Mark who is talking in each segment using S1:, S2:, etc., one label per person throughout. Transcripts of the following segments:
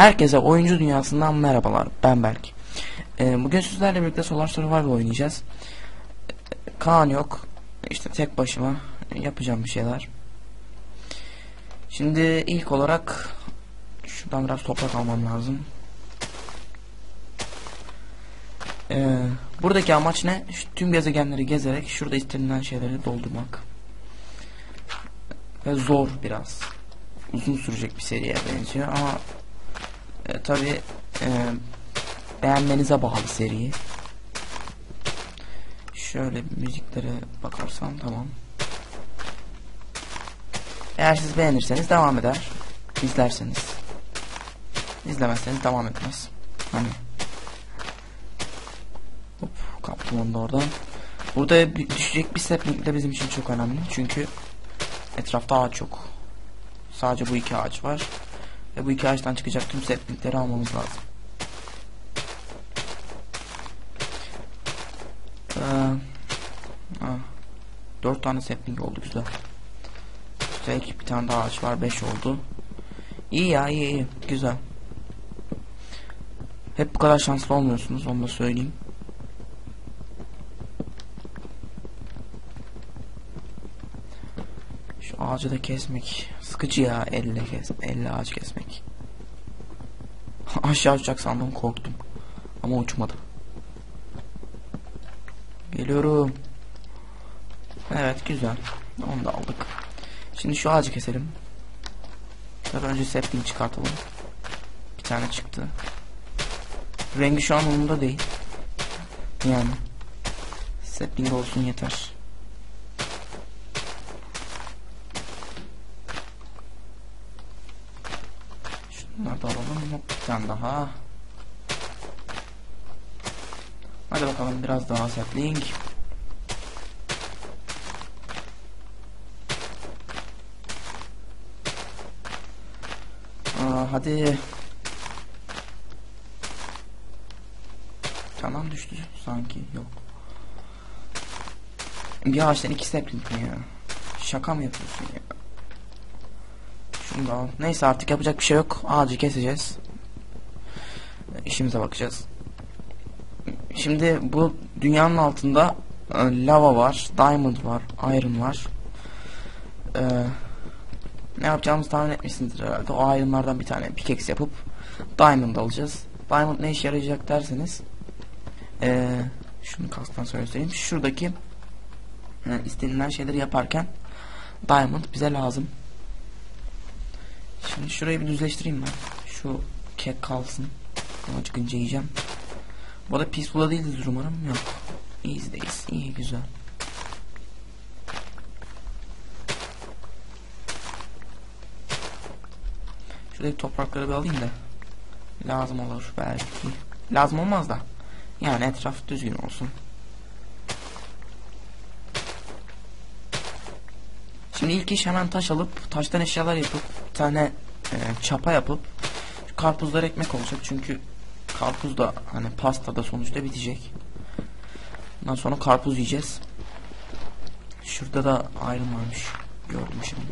S1: Herkese oyuncu dünyasından merhabalar. Ben Berk. Ee, bugün sizlerle birlikte Solar Survival oynayacağız. Kaan yok. İşte tek başıma yapacağım bir şeyler. Şimdi ilk olarak şuradan biraz toprak almam lazım. Ee, buradaki amaç ne? Şu tüm gezegenleri gezerek şurada istenilen şeyleri doldurmak. Ve zor biraz. Uzun sürecek bir seriye benziyor ama e, tabi e, beğenmenize bağlı seriyi. Şöyle müziklere bakarsam tamam. Eğer siz beğenirseniz devam eder. İzlerseniz. İzlemezseniz devam etmez. Hani. Hop kaptım onu da oradan. Burada düşecek bir sapling de bizim için çok önemli. Çünkü etrafta ağaç yok. Sadece bu iki ağaç var. Ve bu iki ağaçtan çıkacak tüm saplingleri almamız lazım. Ee, ah, dört tane sapling oldu güzel. Güzel bir tane daha ağaç var. Beş oldu. İyi ya iyi iyi. Güzel. Hep bu kadar şanslı olmuyorsunuz onu da söyleyeyim. Şu ağacı da kesmek sıkıcı ya elle kes elle ağaç kesmek. Aşağı uçacak sandım korktum. Ama uçmadı. Geliyorum. Evet güzel. Onu da aldık. Şimdi şu ağacı keselim. Tabii önce sapling çıkartalım. Bir tane çıktı. Rengi şu an umurumda değil. Yani. Sapling olsun yeter. Şunları da alalım. Hop, bir tane daha. Hadi bakalım biraz daha sapling. Hadi. Tamam düştü sanki yok. Bir ağaçtan iki sapling mi ya? Şaka mı yapıyorsun ya? Şunu da al. Neyse artık yapacak bir şey yok. Ağacı keseceğiz. İşimize bakacağız. Şimdi bu dünyanın altında e, lava var, diamond var, iron var. Ee, ne yapacağımızı tahmin etmişsinizdir herhalde. O ironlardan bir tane pickaxe yapıp diamond alacağız. Diamond ne işe yarayacak derseniz ee, şunu kastan söyleyeyim. Şuradaki e, istenilen şeyleri yaparken diamond bize lazım. Şimdi şurayı bir düzleştireyim ben. Şu kek kalsın. Ama çıkınca yiyeceğim. Bu arada peaceful'a değilizdir umarım. Yok. İyizdeyiz. İyi güzel. Şuradaki toprakları bir alayım da. Lazım olur belki. Lazım olmaz da. Yani etraf düzgün olsun. Şimdi ilk iş hemen taş alıp taştan eşyalar yapıp tane e, çapa yapıp karpuzlar ekmek olacak çünkü karpuz da hani pasta da sonuçta bitecek. Ondan sonra karpuz yiyeceğiz. Şurada da ayrım varmış. Gördüm şimdi.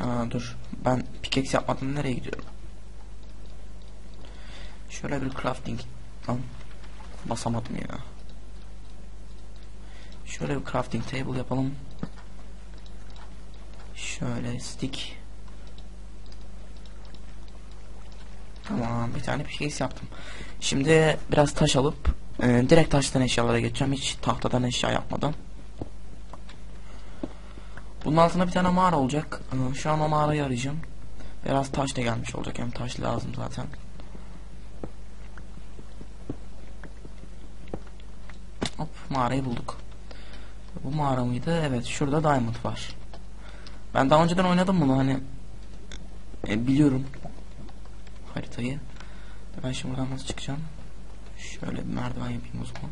S1: Aa, dur. Ben pickaxe yapmadan nereye gidiyorum? Şöyle bir crafting. Lan. Basamadım ya. Şöyle bir crafting table yapalım. Şöyle stick. Tamam bir tane pickaxe yaptım. Şimdi biraz taş alıp e, direkt taştan eşyalara geçeceğim. Hiç tahtadan eşya yapmadan. Bunun altında bir tane mağara olacak. E, şu an o mağarayı arayacağım. Biraz taş da gelmiş olacak. Hem taş lazım zaten. Hop mağarayı bulduk. Bu mağara mıydı? Evet şurada diamond var. Ben daha önceden oynadım bunu hani e, biliyorum haritayı. Ben şimdi buradan nasıl çıkacağım? Şöyle bir merdiven yapayım o zaman.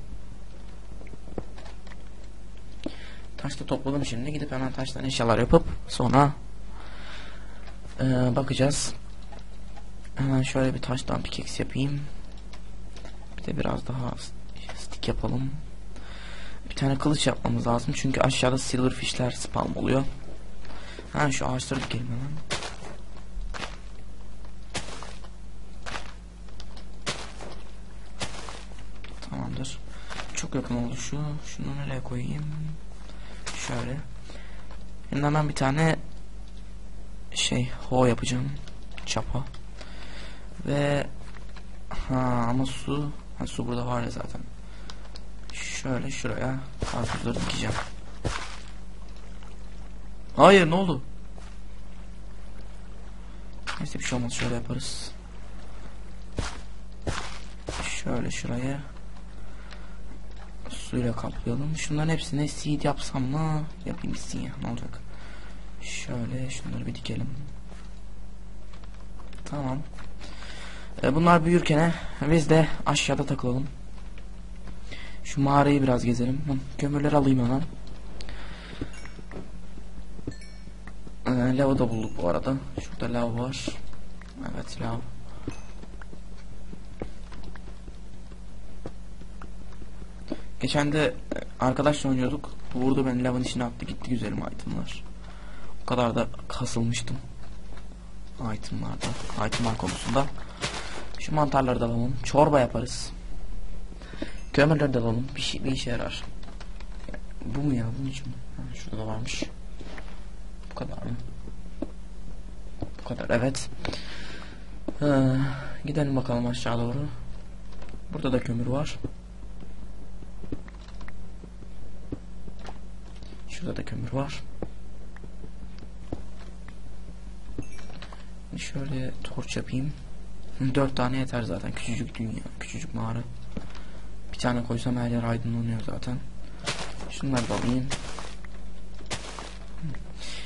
S1: Taş da topladım şimdi. Gidip hemen taştan eşyalar yapıp sonra e, bakacağız. Hemen şöyle bir taştan pickaxe yapayım. Bir de biraz daha stick yapalım. Bir tane kılıç yapmamız lazım çünkü aşağıda silverfishler spawn oluyor. Ha şu ağaçları dikelim hemen. Tamamdır. Çok yakın oldu şu. Şunu nereye koyayım? Şöyle. Şimdi hemen bir tane şey ho yapacağım. Çapa. Ve ha ama su ha, su burada var ya zaten. Şöyle şuraya karpuzları dikeceğim. Hayır ne oldu? Neyse bir şey olmaz şöyle yaparız. Şöyle şuraya suyla kaplayalım. Şunların hepsine seed yapsam mı? Yapayım gitsin ya ne olacak? Şöyle şunları bir dikelim. Tamam. E, bunlar büyürken biz de aşağıda takılalım. Şu mağarayı biraz gezelim. Hı, Kömürleri alayım hemen. Ee, lava da bulduk bu arada. Şurada lav var. Evet lav. Geçen de e, arkadaşla oynuyorduk. Vurdu beni lavın içine attı gitti güzelim itemlar. O kadar da kasılmıştım. Itemlarda. Itemlar konusunda. Şu mantarları da alalım. Çorba yaparız. Kömürleri de alalım. Bir, şey, bir işe yarar. Bu mu ya? Bunun için mi? Ha, şurada da varmış. Bu kadar mı? Bu kadar evet. Ee, gidelim bakalım aşağı doğru. Burada da kömür var. Şurada da kömür var. Şöyle torç yapayım. Dört tane yeter zaten. Küçücük dünya, küçücük mağara. Bir tane koysam her yer aydınlanıyor zaten. Şunları da alayım.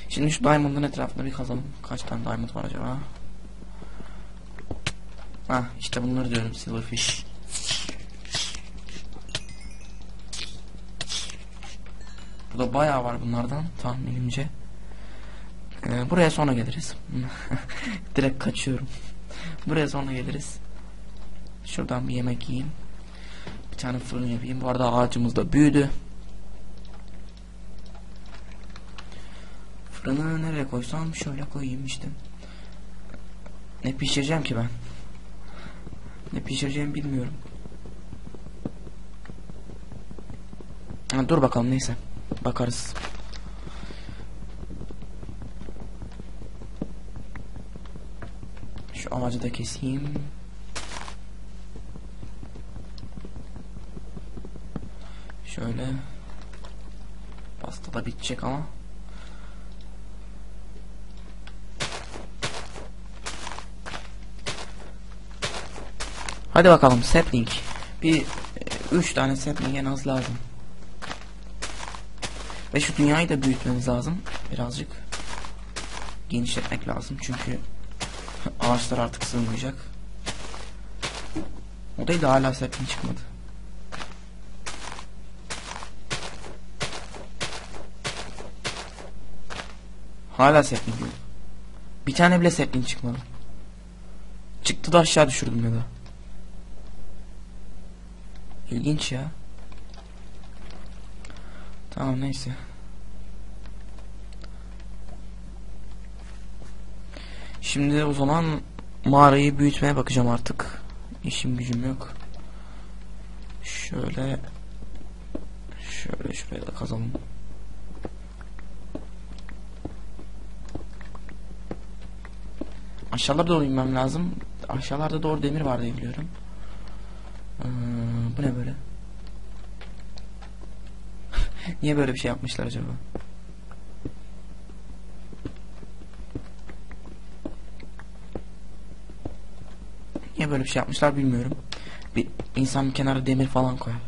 S1: Şimdi şu diamond'ın etrafında bir kazalım. Kaç tane diamond var acaba? Ha işte bunları diyorum silverfish. Burada bayağı var bunlardan tahminimce. Ee, buraya sonra geliriz. Direkt kaçıyorum. buraya sonra geliriz. Şuradan bir yemek yiyeyim. Bir tane fırın yapayım. Bu arada ağacımız da büyüdü. Fırını nereye koysam şöyle koyayım işte. Ne pişireceğim ki ben? Ne pişireceğimi bilmiyorum. Ha, dur bakalım neyse. Bakarız. Şu ağacı da keseyim. Şöyle. Pasta da bitecek ama. Hadi bakalım sapling. Bir e, üç tane sapling en az lazım. Ve şu dünyayı da büyütmemiz lazım. Birazcık genişletmek lazım çünkü ağaçlar artık sığmayacak. O değil de hala sapling çıkmadı. Hala sapling yok. Bir tane bile sapling çıkmadı. Çıktı da aşağı düşürdüm ya da. İlginç ya. Tamam neyse. Şimdi o zaman mağarayı büyütmeye bakacağım artık. İşim gücüm yok. Şöyle şöyle şuraya da kazalım. Aşağılara doğru inmem lazım. Aşağılarda doğru demir var diye biliyorum. Ee, bu ne böyle? Niye böyle bir şey yapmışlar acaba? Niye böyle bir şey yapmışlar bilmiyorum. Bir insan bir kenara demir falan koyar.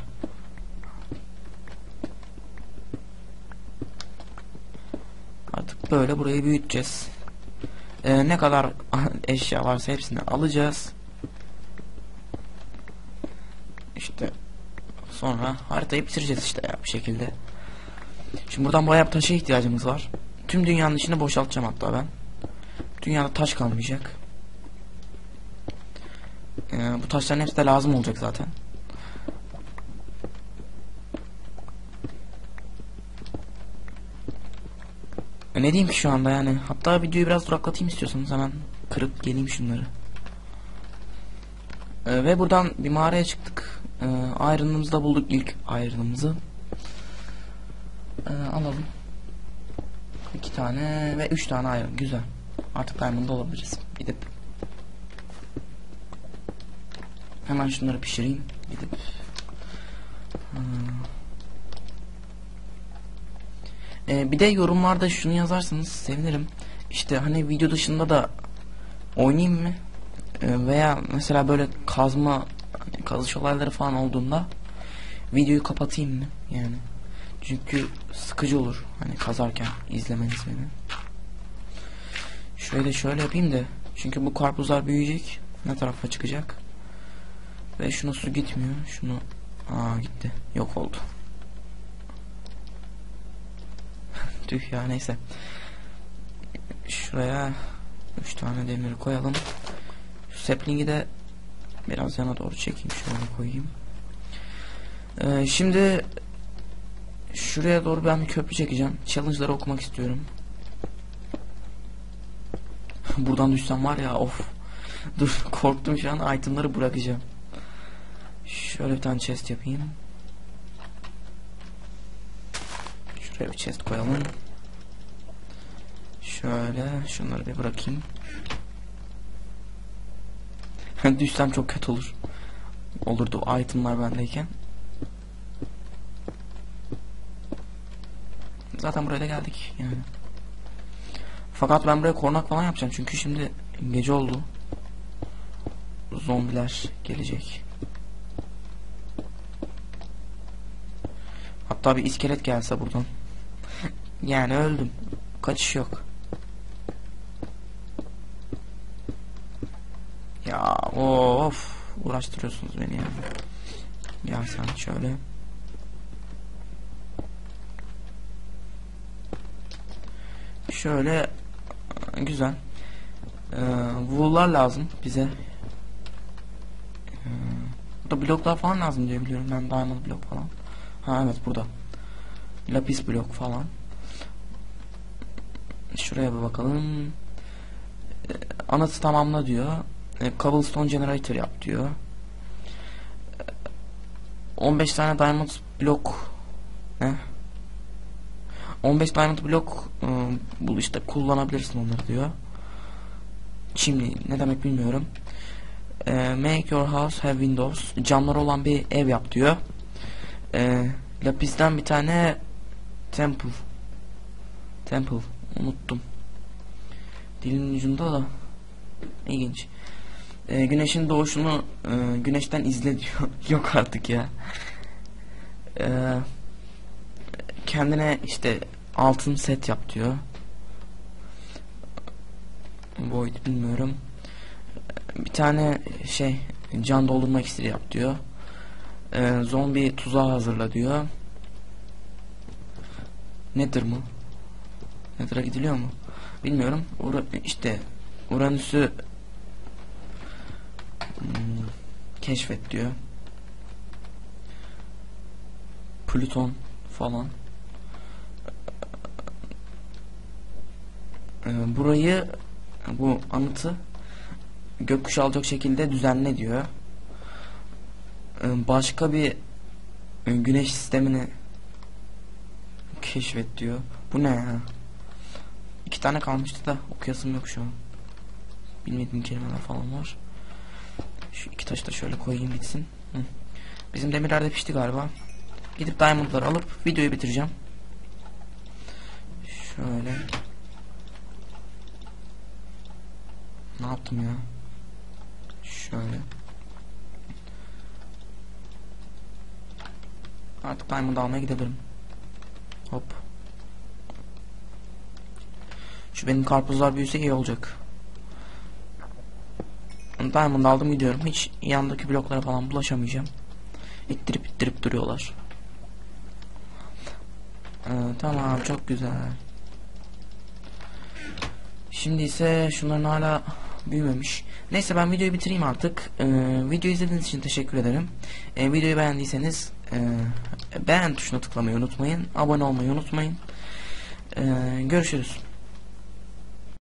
S1: Artık böyle burayı büyüteceğiz. Ee, ne kadar eşya varsa hepsini alacağız. İşte sonra haritayı bitireceğiz işte ya bir şekilde. Şimdi buradan bayağı taşa ihtiyacımız var. Tüm dünyanın içini boşaltacağım hatta ben. Dünyada taş kalmayacak. Ee, bu taşların hepsi de lazım olacak zaten. E, ne diyeyim ki şu anda yani. Hatta videoyu biraz duraklatayım istiyorsanız hemen kırıp geleyim şunları. Ee, ve buradan bir mağaraya çıktık. Ee, da bulduk ilk ayrınımızı. Ee, alalım. İki tane ve üç tane ayrı. Güzel. Artık diamond olabiliriz. Hemen şunları pişireyim. Gidip. Hmm. Ee, bir de yorumlarda şunu yazarsanız sevinirim. İşte hani video dışında da oynayayım mı? Ee, veya mesela böyle kazma hani kazış olayları falan olduğunda videoyu kapatayım mı? Yani. Çünkü sıkıcı olur hani kazarken izlemeniz beni. Şöyle şöyle yapayım da çünkü bu karpuzlar büyüyecek. Ne tarafa çıkacak? Ve şuna su gitmiyor. Şunu aa gitti. Yok oldu. Tüh ya neyse. Şuraya 3 tane demir koyalım. Şu sapling'i de biraz yana doğru çekeyim. Şöyle koyayım. Ee, şimdi şuraya doğru ben bir köprü çekeceğim. Challenge'ları okumak istiyorum. Buradan düşsem var ya of. Dur korktum şu an itemları bırakacağım. Şöyle bir tane chest yapayım. Şuraya bir chest koyalım. Şöyle şunları bir bırakayım. Düşsem çok kötü olur. Olurdu o itemlar bendeyken. Zaten buraya da geldik yani. Fakat ben buraya kornak falan yapacağım çünkü şimdi gece oldu. Zombiler gelecek. Hatta bir iskelet gelse buradan. yani öldüm. Kaçış yok. Ya of uğraştırıyorsunuz beni ya. Ya sen şöyle. Şöyle güzel. Ee, wool'lar lazım bize. Ee, burada bloklar falan lazım diye biliyorum ben diamond blok falan. Ha evet burada. Lapis blok falan. Şuraya bir bakalım. Ee, anıtı tamamla diyor. Ee, cobblestone generator yap diyor. Ee, 15 tane diamond blok ne? 15 diamond blok ıı, bul işte kullanabilirsin onları diyor. Çimli ne demek bilmiyorum. Ee, make your house have windows. Camları olan bir ev yap diyor. Ee, lapisten bir tane temple. Temple. Unuttum. Dilin ucunda da ilginç. Ee, güneşin doğuşunu e, güneşten izle diyor. Yok artık ya. Ee, kendine işte altın set yap diyor. Void bilmiyorum. Bir tane şey can doldurmak iksiri yap diyor. Ee, zombi tuzağı hazırla diyor. Nedir mi? Nether'a gidiliyor mu? Bilmiyorum. Ura işte Uranüs'ü hmm, keşfet diyor. Plüton falan. Ee, burayı bu anıtı gökkuşağı alacak şekilde düzenle diyor. Ee, başka bir e, güneş sistemini keşfet diyor. Bu ne ya? İki tane kalmıştı da okuyasım yok şu an. Bilmediğim kelimeler falan var. Şu iki taşı da şöyle koyayım bitsin. Hı. Bizim demirler de pişti galiba. Gidip diamondları alıp videoyu bitireceğim. Şöyle. Ne yaptım ya? Şöyle. Artık diamond almaya gidebilirim. Hop. Şu benim karpuzlar büyüse iyi olacak. Diamond aldım gidiyorum. Hiç yandaki bloklara falan bulaşamayacağım. İttirip ittirip duruyorlar. Ee, tamam çok güzel. Şimdi ise şunların hala büyümemiş. Neyse ben videoyu bitireyim artık. Ee, video izlediğiniz için teşekkür ederim. Ee, videoyu beğendiyseniz e, beğen tuşuna tıklamayı unutmayın. Abone olmayı unutmayın. Ee, görüşürüz.